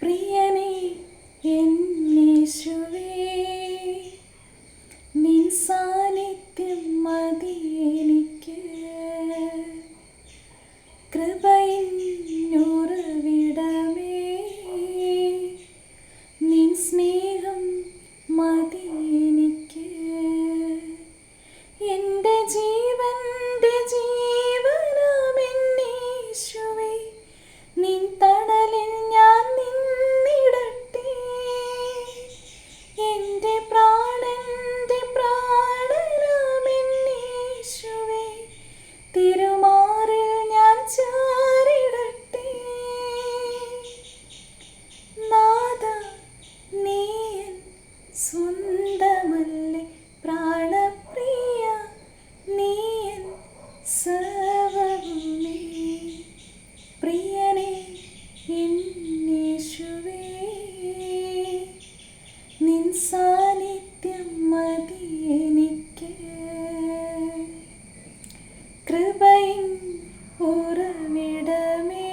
പ്രിയനേ എന്നേശുവേ നിൻ സാന്നിധ്യം മതിയേ. സ്വന്തമല്ലേ പ്രാണപ്രിയ? നീയൻ സർവമേ. പ്രിയനെ എന്നേശുവേ നിൻ സാന്നിധ്യം മതി എനിക്ക്. കൃപയും ഉറവിടമേ.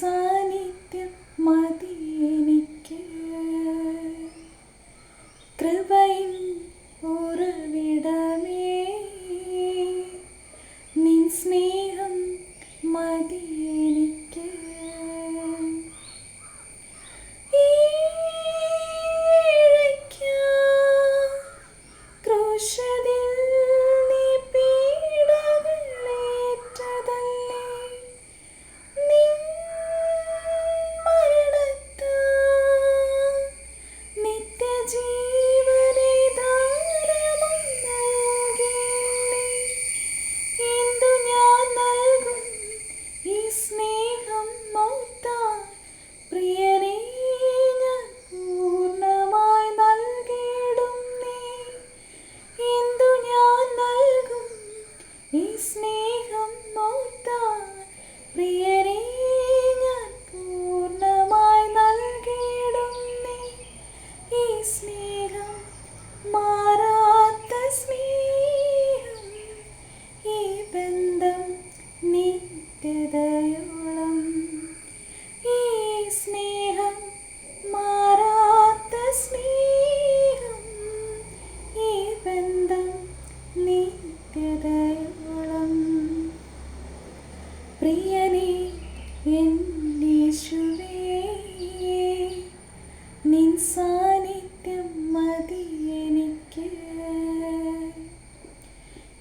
sun.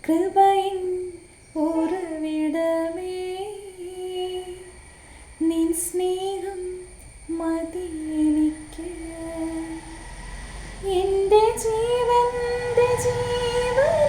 கிருபையின் ஒரு விடமே நின் ஸ்நேகம் மதி எனக்கு എന്റെ ജീവന്റെ ജീവൻ